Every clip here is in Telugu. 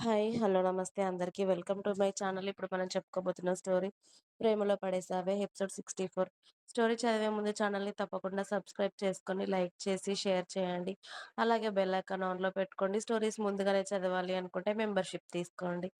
హాయ్. హలో. నమస్తే అందరికి. Welcome to my channel. ఇప్పుడు మనం చెప్పుకోబోతున్న స్టోరీ 'ప్రేమలో పడేసావే' ఎపిసోడ్ 64. స్టోరీ చదివే ముందు ఛానల్‌ని తప్పకుండా సబ్స్క్రైబ్ చేసుకొని, లైక్ చేసి, షేర్ చేయండి. అలాగే బెల్ ఐకాన్ ఆన్‌లో పెట్టుకోండి. స్టోరీస్ ముందుగానే చదవాలి అనుకుంటే మెంబర్‌షిప్ తీసుకోండి.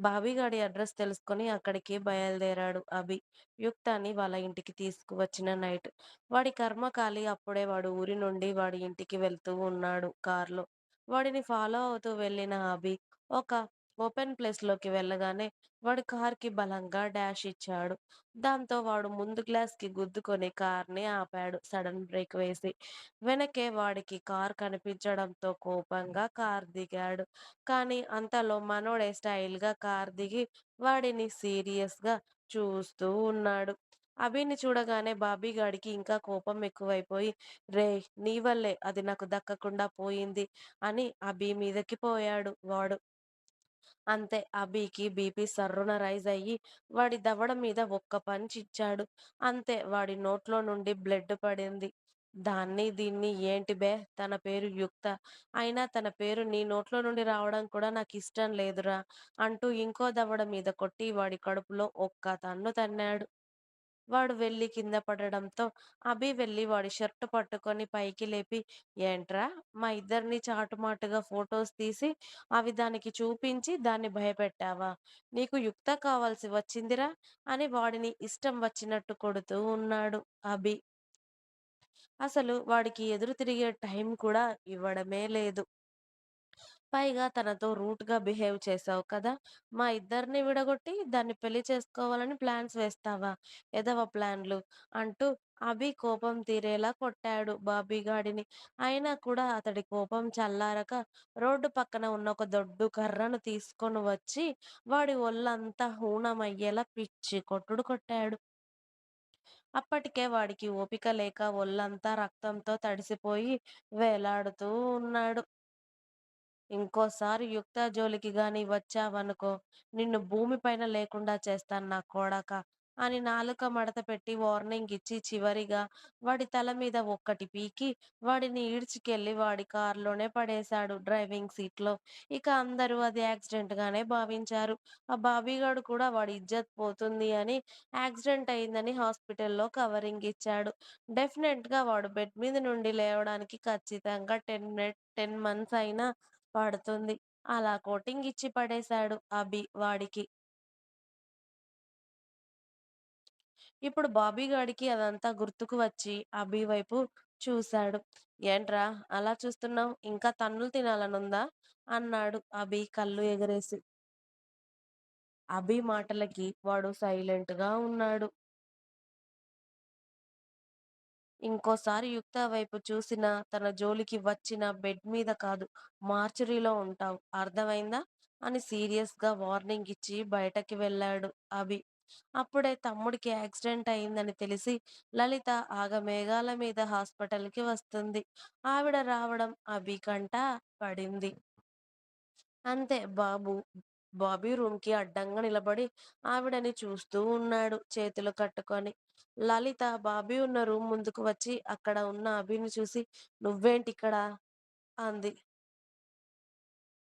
బాబీ గాడి అడ్రస్ తెలుసుకొని అక్కడికి బయలుదేరాడు అభి. యుక్తాన్ని వాళ్ళ ఇంటికి తీసుకువచ్చిన నైట్. వాడి కర్మ ఖాళీ అప్పుడే వాడు ఊరి నుండి వాడి ఇంటికి వెళ్తూ ఉన్నాడు కార్‌లో. వాడిని ఫాలో అవుతూ వెళ్ళిన అభి ఒక ఓపెన్ ప్లేస్‌లోకి వెళ్ళగానే వాడి కార్‌కి బలంగా డాష్ ఇచ్చాడు. దాంతో వాడు ముందు గ్లాస్‌కి గుద్దుకొని కార్‌ని ఆపాడు సడన్ బ్రేక్ వేసి. వెనకే వాడికి కార్ కనిపించడంతో కోపంగా కార్ దిగాడు. కానీ అంతలో మనోడే స్టైల్‌గా కార్ దిగి వాడిని సీరియస్‌గా చూస్తూ ఉన్నాడు. అభిని చూడగానే బాబీ గాడికి ఇంకా కోపం ఎక్కువైపోయి రే నీ వల్లే అది నాకు దక్కకుండా పోయింది అని అభి మీదకి పోయాడు వాడు. అంతే అభికి బీపీ సర్రున రైజ్ అయ్యి వాడి దవడ మీద ఒక్క పంచిచ్చాడు అంతే వాడి నోట్లో నుండి బ్లడ్ పడింది. దాన్ని దీన్ని ఏంటి బే తన పేరు యుక్త. అయినా తన పేరు నీ నోట్లో నుండి రావడం కూడా నాకు ఇష్టం లేదురా అంటూ ఇంకో దవడ మీద కొట్టి వాడి కడుపులో ఒక్క తన్ను తన్నాడు. వాడు వెళ్ళి కింద పడడంతో అభి వెళ్ళి వాడి షర్ట్ పట్టుకొని పైకి లేపి ఏంట్రా మా ఇద్దరిని చాటుమాటుగా ఫొటోస్ తీసి అవి దానికి చూపించి దాన్ని భయపెట్టావా? నీకు యుక్త కావాల్సి వచ్చిందిరా అని వాడిని ఇష్టం వచ్చినట్టు కొడుతూ ఉన్నాడు అభి. అసలు వాడికి ఎదురు తిరిగే టైం కూడా ఇవ్వడమే లేదు. పైగా తనతో రూట్‌గా బిహేవ్ చేశావు కదా! మా ఇద్దరిని విడగొట్టి దాన్ని పెళ్ళి చేసుకోవాలని ప్లాన్స్ వేస్తావా? ఎదవ ప్లాన్లు అంటూ అభి కోపం తీరేలా కొట్టాడు బాబీగాడిని. అయినా కూడా అతడి కోపం చల్లారక రోడ్డు పక్కన ఉన్న ఒక దొడ్డు కర్రను తీసుకొని వచ్చి వాడి ఒళ్ళంతా హూణమయ్యేలా పిచ్చి కొట్టుడు కొట్టాడు. అప్పటికే వాడికి ఓపిక లేక ఒళ్ళంతా రక్తంతో తడిసిపోయి వేలాడుతూ ఉన్నాడు. ఇంకోసారి యుక్త జోలికి గాని వచ్చావనుకో నిన్ను భూమి పైన లేకుండా చేస్తాను నా కోడాక అని నాలుక మడత పెట్టి వార్నింగ్ ఇచ్చి చివరిగా వాడి తల మీద ఒక్కటి పీకి వాడిని ఈడ్చుకెళ్ళి వాడి కార్‌లోనే పడేశాడు డ్రైవింగ్ సీట్‌లో. ఇక అందరూ అది యాక్సిడెంట్ గానే భావించారు. ఆ బాబీగాడు కూడా వాడి ఇజ్జత్ పోతుంది అని యాక్సిడెంట్ అయిందని హాస్పిటల్‌లో కవరింగ్ ఇచ్చాడు. డెఫినెట్‌గా వాడు బెడ్ మీద నుండి లేవడానికి ఖచ్చితంగా 10 మినిట్ 10 మంత్స్ అయినా పడుతుంది. అలా కోటింగ్ ఇచ్చి పడేశాడు అభి వాడికి. ఇప్పుడు బాబీ గాడికి అదంతా గుర్తుకు వచ్చి అభి వైపు చూశాడు. ఏంట్రా అలా చూస్తున్నావు ఇంకా తన్నులు తినాలనుందా? అన్నాడు అభి కళ్ళు ఎగరేసి. అభి మాటలకి వాడు సైలెంట్‌గా ఉన్నాడు. ఇంకోసారి యుక్త వైపు చూసినా, తన జోలికి వచ్చిన బెడ్ మీద కాదు మార్చురీలో ఉంటావు. అర్థమైందా? అని సీరియస్‌గా వార్నింగ్ ఇచ్చి బయటకి వెళ్ళాడు అభి. అప్పుడే తమ్ముడికి యాక్సిడెంట్ అయిందని తెలిసి లలిత ఆగమేఘాల మీద హాస్పిటల్‌కి వస్తుంది. ఆవిడ రావడం అభి కంట పడింది. అంతే బాబు బాబీ రూమ్కి అడ్డంగా నిలబడి ఆవిడని చూస్తూ ఉన్నాడు చేతులు కట్టుకొని. లలిత బాబీ ఉన్న రూమ్ ముందుకు వచ్చి అక్కడ ఉన్న అభిని చూసి నువ్వేంటిక్కడ? అంది.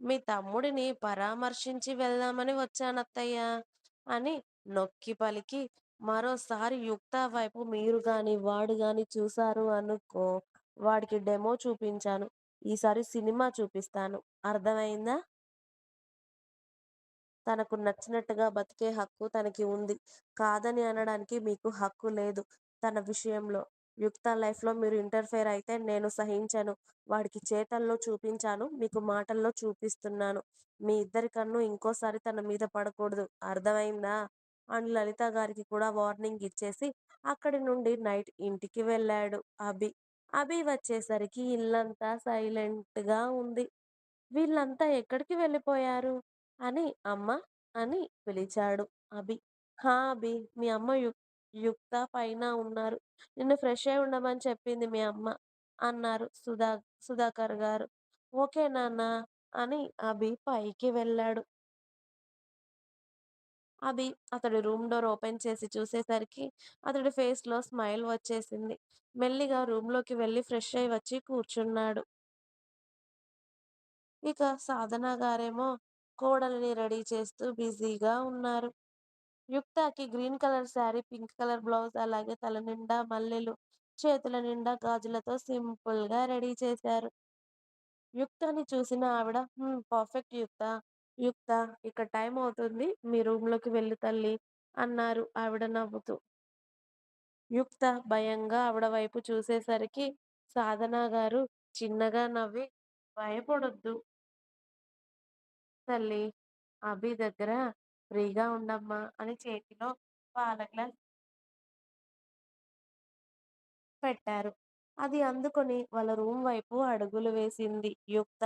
మీ తమ్ముడిని పరామర్శించి వెళ్దామని వచ్చానత్తయ్య అని నొక్కి పలికి మరోసారి యుక్త వైపు మీరు గాని, వాడు గాని చూశారు అనుకో వాడికి డెమో చూపించాను. ఈసారి సినిమా చూపిస్తాను. అర్థమైందా? తనకు నచ్చినట్టుగా బతికే హక్కు తనకి ఉంది. కాదని అనడానికి మీకు హక్కు లేదు తన విషయంలో. యుక్త లైఫ్‌లో మీరు ఇంటర్ఫేర్ అయితే నేను సహించను. వాడికి చేతల్లో చూపించాను. మీకు మాటల్లో చూపిస్తున్నాను. మీ ఇద్దరి కన్ను ఇంకోసారి తన మీద పడకూడదు. అర్థమైందా? అని లలిత గారికి కూడా వార్నింగ్ ఇచ్చేసి అక్కడి నుండి నైట్ ఇంటికి వెళ్ళాడు అభి. అభి వచ్చేసరికి ఇల్లంతా సైలెంట్‌గా ఉంది. వీళ్ళంతా ఎక్కడికి వెళ్ళిపోయారు? అని అమ్మా! అని పిలిచాడు అభి. హా! అభి మీ అమ్మ యు యుక్త పైన ఉన్నారు. నిన్ను ఫ్రెష్ అయి ఉండమని చెప్పింది మీ అమ్మ అన్నారు సుధా సుధాకర్ గారు. ఓకే నాన్న అని అభి పైకి వెళ్ళాడు. అభి అతడి రూమ్ డోర్ ఓపెన్ చేసి చూసేసరికి అతడి ఫేస్‌లో స్మైల్ వచ్చేసింది. మెల్లిగా రూమ్‌లోకి వెళ్ళి ఫ్రెష్ అయి వచ్చి కూర్చున్నాడు. ఇక సాధన గారేమో కోడలిని రెడీ చేస్తూ బిజీగా ఉన్నారు. యుక్తాకి green colour sari, pink colour blouse అలాగే తల నిండా మల్లెలు, చేతుల నిండా గాజులతో సింపుల్గా రెడీ చేశారు. యుక్తని చూసిన ఆవిడ పర్ఫెక్ట్ యుక్త. యుక్త ఇక టైం అవుతుంది. మీ రూమ్లోకి వెళ్ళు తల్లి అన్నారు ఆవిడ నవ్వుతూ. యుక్త భయంగా ఆవిడ వైపు చూసేసరికి సాధన గారు చిన్నగా నవ్వి భయపడొద్దు తల్లి అభి దగ్గర ఫ్రీగా ఉండమ్మా అని చేతిలో పాల గ్లాస్ పెట్టారు. అది అందుకొని వాళ్ళ రూమ్ వైపు అడుగులు వేసింది యుక్త.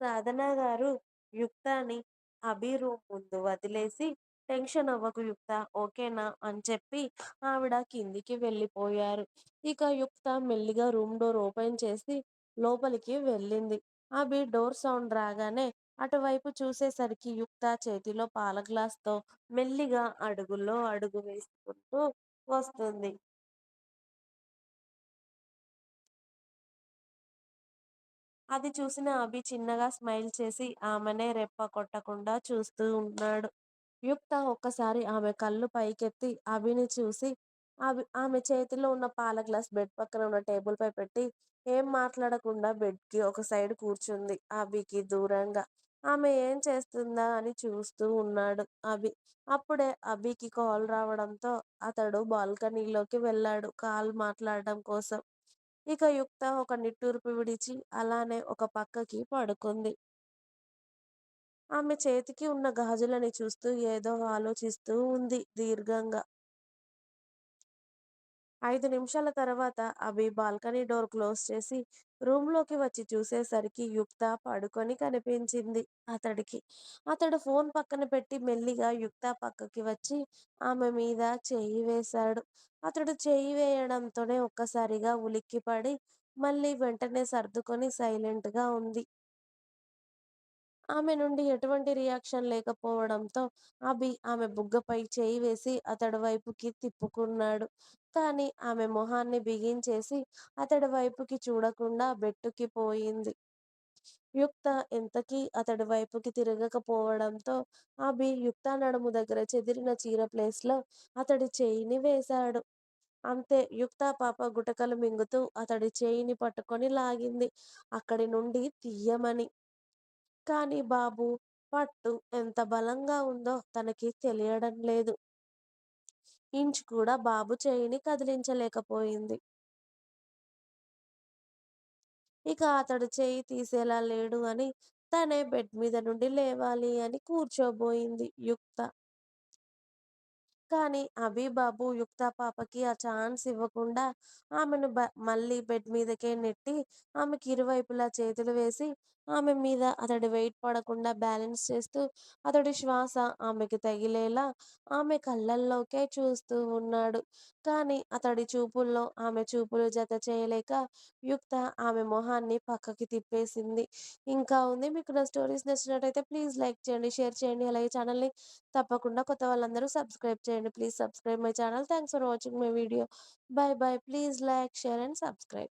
సాధన గారు యుక్తాని అభి రూమ్ ముందు వదిలేసి టెన్షన్ అవ్వకు యుక్త ఓకేనా? అని చెప్పి ఆవిడ కిందికి వెళ్ళిపోయారు. ఇక యుక్త మెల్లిగా రూమ్ డోర్ ఓపెన్ చేసి లోపలికి వెళ్ళింది. అభి డోర్ సౌండ్ రాగానే అటువైపు చూసేసరికి యుక్త చేతిలో పాల గ్లాస్తో మెల్లిగా అడుగులో అడుగు వేసుకుంటూ వస్తుంది. అది చూసిన అభి చిన్నగా స్మైల్ చేసి ఆమెనే రెప్ప కొట్టకుండా చూస్తూ ఉన్నాడు. యుక్త ఒక్కసారి ఆమె కళ్ళు పైకెత్తి అభిని చూసి అభి ఆమె చేతిలో ఉన్న పాల గ్లాస్ బెడ్ పక్కన ఉన్న టేబుల్ పై పెట్టి ఏం మాట్లాడకుండా బెడ్కి ఒక సైడ్ కూర్చుంది అభికి దూరంగా. ఆమె ఏం చేస్తుందా అని చూస్తూ ఉన్నాడు అభి. అప్పుడే అభికి కాల్ రావడంతో అతడు బాల్కనీలోకి వెళ్ళాడు కాల్ మాట్లాడడం కోసం. ఇక యుక్త ఒక నిట్టూర్పు విడిచి అలానే ఒక పక్కకి పడుకుంది. ఆమె చేతికి ఉన్న గాజులని చూస్తూ ఏదో ఆలోచిస్తూ ఉంది దీర్ఘంగా. ఐదు నిమిషాల తర్వాత అభి బాల్కనీ డోర్ క్లోజ్ చేసి రూమ్లోకి వచ్చి చూసేసరికి యుక్త పడుకొని కనిపించింది అతడికి. అతడు ఫోన్ పక్కన పెట్టి మెల్లిగా యుక్త పక్కకి వచ్చి ఆమె మీద చేయి వేశాడు. అతడు చేయి వేయడంతోనే ఒక్కసారిగా ఉలిక్కిపడి మళ్ళీ వెంటనే సర్దుకొని సైలెంట్గా ఉంది. ఆమె నుండి ఎటువంటి రియాక్షన్ లేకపోవడంతో అభి ఆమె బుగ్గపై చేయి వేసి అతడి వైపుకి తిప్పుకున్నాడు. కానీ ఆమె మొహాన్ని బిగించేసి అతడి వైపుకి చూడకుండా బెట్టుకి పోయింది. యుక్త ఎంతకీ అతడి వైపుకి తిరగకపోవడంతో అభి యుక్త నడుము దగ్గర చెదిరిన చీర ప్లేస్లో అతడి చేయిని వేశాడు. అంతే యుక్త పాప గుటకలు మింగుతూ అతడి చేయిని పట్టుకొని లాగింది అక్కడి నుండి తీయమని కానీ బాబు పట్టు ఎంత బలంగా ఉందో తనకి తెలియడం లేదు. ఇంచ్ కూడా బాబు చేయిని కదిలించలేకపోయింది. ఇక అతడు చేయి తీసేలా లేడు అని తనే బెడ్ మీద నుండి లేవాలి అని కూర్చోబోయింది యుక్త. కానీ అభిబాబు యుక్త పాపకి ఆ ఛాన్స్ ఇవ్వకుండా ఆమెను మళ్ళీ బెడ్ మీదకే నెట్టి ఆమెకి ఇరువైపులా చేతులు వేసి ఆమె మీద అతడి వెయిట్ పడకుండా బ్యాలెన్స్ చేస్తూ అతడి శ్వాస ఆమెకి తగిలేలా ఆమె కళ్ళల్లోకే చూస్తూ ఉన్నాడు. కానీ అతడి చూపుల్లో ఆమె చూపులు జత చేయలేక యుక్త ఆమె మొహాన్ని పక్కకి తిప్పేసింది. ఇంకా ఉంది మీకు నా స్టోరీస్ నచ్చినట్టయితే ప్లీజ్ లైక్ చేయండి, షేర్ చేయండి. అలాగే ఛానల్ని తప్పకుండా కొత్త వాళ్ళందరూ సబ్స్క్రైబ్ చేయండి. Please subscribe my channel. Thanks for watching my video. Bye bye. Please like, share and subscribe.